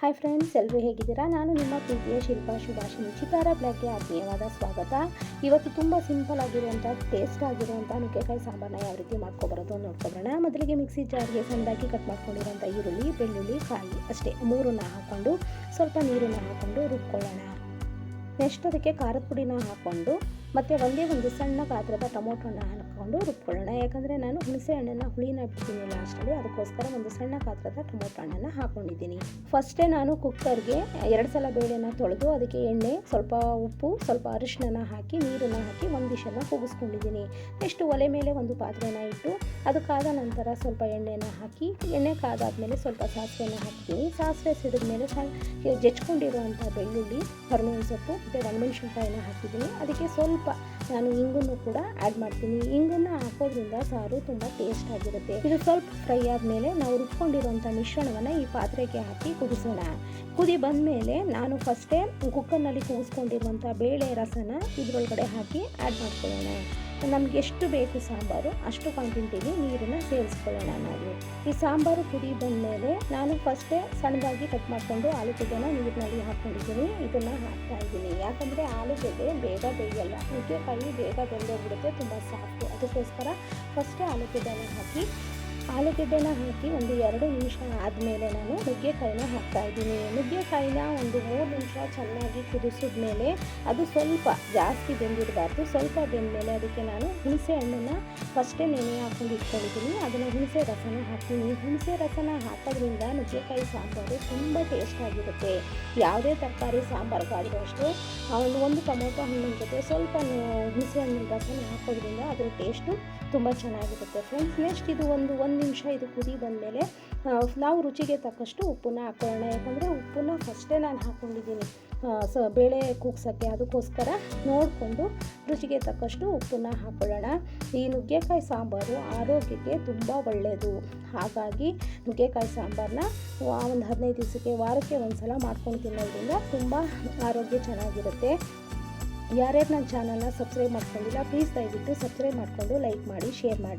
Hi friends ಎಲ್ಲರೂ ಹೇಗಿದ್ದೀರಾ? ನಾನು ನಿಮ್ಮ ಪ್ರೀತಿಯ ಶಿಲ್ಪಾ ಶುಭಾಷಿಣಿ ಚಿತಾರ ಬ್ಲಾಗ್ಗೆ ಆತ್ಮೀಯವಾದ ಸ್ವಾಗತ. ಇವತ್ತು ತುಂಬ ಸಿಂಪಲ್ ಆಗಿರುವಂಥ ಟೇಸ್ಟ್ ಆಗಿರುವಂಥ ನುಗ್ಗೆಕಾಯಿ ಸಾಂಬಾರನ್ನ ಯಾವ ರೀತಿ ಮಾಡ್ಕೊಬರೋದು ನೋಡ್ಕೊಬರೋಣ. ಮೊದಲಿಗೆ ಮಿಕ್ಸಿ ಜಾರ್ಗೆ ಸಣ್ಣದಾಗಿ ಕಟ್ ಮಾಡ್ಕೊಂಡಿರುವಂಥ ಈರುಳ್ಳಿ, ಬೆಳ್ಳುಳ್ಳಿ, ಕಾಯಿ ಅಷ್ಟೇ. ಮೂರನ್ನ ಹಾಕ್ಕೊಂಡು ಸ್ವಲ್ಪ ನೀರನ್ನು ಹಾಕ್ಕೊಂಡು ರುಬ್ಕೊಳ್ಳೋಣ. ನೆಕ್ಸ್ಟ್ ಅದಕ್ಕೆ ಖಾರದ ಪುಡಿನ ಹಾಕ್ಕೊಂಡು ಮತ್ತು ಒಂದೇ ಒಂದು ಸಣ್ಣ ಗಾತ್ರದ ಟೊಮೊಟೊನ ಹಾಕ್ಕೊಂಡು ರುಬ್ಕೊಳ್ಳೋಣ. ಯಾಕಂದರೆ ನಾನು ಹುಣಸೆ ಹಣ್ಣನ್ನು ಹುಳಿನ ಬಿಡ್ತೀನಿ ಲಾಸ್ಟಲ್ಲಿ ಅದಕ್ಕೋಸ್ಕರ ಒಂದು ಸಣ್ಣ ಗಾತ್ರದ ಟೊಮೊಟೊ ಹಣ್ಣನ್ನು ಹಾಕ್ಕೊಂಡಿದ್ದೀನಿ ಫಸ್ಟೇ ನಾನು ಕುಕ್ಕರ್ಗೆ ಎರಡು ಸಲ ಬೇಳೆನ ತೊಳೆದು ಅದಕ್ಕೆ ಎಣ್ಣೆ, ಸ್ವಲ್ಪ ಉಪ್ಪು, ಸ್ವಲ್ಪ ಅರಿಶಿನ ಹಾಕಿ, ನೀರನ್ನು ಹಾಕಿ ಒಂದು ಡಿಶನ್ನು ಕೂಗಿಸ್ಕೊಂಡಿದ್ದೀನಿ. ನೆಕ್ಸ್ಟ್ ಒಲೆ ಮೇಲೆ ಒಂದು ಪಾತ್ರೆನ ಇಟ್ಟು ಅದಕ್ಕಾದ ಕಾದ ನಂತರ ಸ್ವಲ್ಪ ಎಣ್ಣೆನ ಹಾಕಿ, ಎಣ್ಣೆ ಕಾದಾದ್ಮೇಲೆ ಸ್ವಲ್ಪ ಸಾಸಿವೆನ ಹಾಕ್ತೀನಿ ಸಾಸಿವೆ ಸಿಡಿದ ಮೇಲೆ ಸಣ್ಣ ಜಚ್ಕೊಂಡಿರುವಂಥ ಬೆಳ್ಳುಳ್ಳಿ ಕರಿಬೇವಿನ ಸೊಪ್ಪು, ಮತ್ತು ಒಣಮೆಣಸಿನ್ಕಾಯಿನ ಹಾಕಿದ್ದೀನಿ. ಅದಕ್ಕೆ ಸ್ವಲ್ಪ ನಾನು ಇಂಗನ್ನು ಕೂಡ ಆ್ಯಡ್ ಮಾಡ್ತೀನಿ. ಇಂಗನ್ನು ಹಾಕೋದ್ರಿಂದ ಸಾರು ತುಂಬ ಟೇಸ್ಟ್ ಆಗಿರುತ್ತೆ. ಇದು ಸ್ವಲ್ಪ ಫ್ರೈ ಆದಮೇಲೆ ನಾವು ರುಬ್ಕೊಂಡಿರುವಂಥ ಮಿಶ್ರಣವನ್ನು ಈ ಪಾತ್ರೆಗೆ ಹಾಕಿ ಕುದಿಸೋಣ. ಕುದಿ ಬಂದಮೇಲೆ ನಾನು ಫಸ್ಟೇ ಕುಕ್ಕರ್ನಲ್ಲಿ ಕೂಗಿಸ್ಕೊಂಡಿರುವಂಥ ಬೇಳೆ ರಸನ ಇದರೊಳಗಡೆ ಹಾಕಿ ಆ್ಯಡ್ ಮಾಡ್ಕೊಳ್ಳೋಣ. ನಮ್ಗೆ ಎಷ್ಟು ಬೇಕು ಸಾಂಬಾರು, ಅಷ್ಟು ಕ್ವಾಂಟಿಟಿಲಿ ನೀರನ್ನು ಸೇರಿಸ್ಕೊಳ್ಳೋಣ ನಾವು. ಈ ಸಾಂಬಾರು ಕುದಿ ಬಂದಮೇಲೆ ನಾನು ಫಸ್ಟೇ ಸಣ್ಣದಾಗಿ ಕಟ್ ಮಾಡಿಕೊಂಡು ಆಲೂಗೆಡ್ಡೆನ ನೀರಿನಲ್ಲಿ ಹಾಕ್ಕೊಂಡಿದ್ದೀನಿ ಇದನ್ನು ಹಾಕ್ತಾ ಇದ್ದೀನಿ. ಯಾಕಂದರೆ ಆಲೂಗೆಡ್ಡೆ ಬೇಗ ಬೇಯಲ್ಲ. ನುಗ್ಗೆಕಾಯಿ ಬೇಗ ಬೆಂದೋಗ್ಬಿಡುತ್ತೆ, ತುಂಬ ಸಾಕು ಅದಕ್ಕೋಸ್ಕರ ಫಸ್ಟೇ ಆಲೂಗೆಡ್ಡೆನ ಹಾಕಿ ಆಲೂಗಡ್ಡೆನ ಹಾಕಿ ಒಂದು ಎರಡು ನಿಮಿಷ ಆದಮೇಲೆ ನಾನು ನುಗ್ಗೆಕಾಯಿನ ಹಾಕ್ತಾ ಇದ್ದೀನಿ. ನುಗ್ಗೆಕಾಯಿನ ಒಂದು ಮೂರು ನಿಮಿಷ ಚೆನ್ನಾಗಿ ಕುದಿಸಿದ ಮೇಲೆ ಅದು ಸ್ವಲ್ಪ ಜಾಸ್ತಿ ಬೆಂದಿರಬಾರ್ದು ಸ್ವಲ್ಪ ಬೆಂದಮೇಲೆ ಅದಕ್ಕೆ ನಾನು ಹುಣಸೆ ಹಣ್ಣನ್ನು ಫಸ್ಟೇ ನೆನೆ ಹಾಕೊಂಡು ಇಟ್ಕೊಂಡಿದ್ದೀನಿ. ಅದನ್ನು ಹುಣಸೆ ರಸನ ಹಾಕ್ತೀನಿ. ಹುಣಸೆ ರಸನ ಹಾಕೋದ್ರಿಂದ ನುಗ್ಗೆಕಾಯಿ ಸಾಂಬಾರು ತುಂಬ ಟೇಸ್ಟ್ ಆಗಿರುತ್ತೆ. ಯಾವುದೇ ತರಕಾರಿ ಸಾಂಬಾರು ಅಷ್ಟೇ ಒಂದು ಒಂದು ಟೊಮೊಟೊ ಹಣ್ಣಿನ ಜೊತೆ ಸ್ವಲ್ಪ ಹುಣಸೆ ಹಣ್ಣಿನ ರಸನ ಹಾಕೋದ್ರಿಂದ ಅದರ ಟೇಸ್ಟು ತುಂಬ ಚೆನ್ನಾಗಿರುತ್ತೆ ಫ್ರೆಂಡ್ಸ್. ನೆಕ್ಸ್ಟ್ ಇದು ಒಂದು ಒಂದು ನಿಮಿಷ ಇದು ಕುದಿ ಬಂದಮೇಲೆ ನಾವು ರುಚಿಗೆ ತಕ್ಕಷ್ಟು ಉಪ್ಪನ್ನ ಹಾಕೊಳ್ಳೋಣ. ಯಾಕಂದರೆ ಉಪ್ಪನ್ನ ಫಸ್ಟೇ ನಾನು ಹಾಕ್ಕೊಂಡಿದ್ದೀನಿ ಸ, ಬೇಳೆ ಕೂಗ್ಸೋಕ್ಕೆ. ಅದಕ್ಕೋಸ್ಕರ ನೋಡಿಕೊಂಡು ರುಚಿಗೆ ತಕ್ಕಷ್ಟು ಉಪ್ಪನ್ನ ಹಾಕ್ಕೊಳ್ಳೋಣ ಈ ನುಗ್ಗೆಕಾಯಿ ಸಾಂಬಾರು ಆರೋಗ್ಯಕ್ಕೆ ತುಂಬ ಒಳ್ಳೆಯದು ಹಾಗಾಗಿ ನುಗ್ಗೆಕಾಯಿ ಸಾಂಬಾರನ್ನ ಒಂದು ಹದಿನೈದು ದಿವಸಕ್ಕೆ ವಾರಕ್ಕೆ ಒಂದು ಸಲ ಮಾಡ್ಕೊಂಡು ತಿನ್ನೋದ್ರಿಂದ ತುಂಬ ಆರೋಗ್ಯ ಚೆನ್ನಾಗಿರುತ್ತೆ. ಯಾರ್ಯಾರು ನನ್ನ ಚಾನಲ್ನ ಸಬ್ಸ್ಕ್ರೈಬ್ ಮಾಡ್ಕೊಂಡಿಲ್ಲ ಪ್ಲೀಸ್ ದಯವಿಟ್ಟು ಸಬ್ಸ್ಕ್ರೈಬ್ ಮಾಡಿಕೊಂಡು ಲೈಕ್ ಮಾಡಿ ಶೇರ್ ಮಾಡಿ.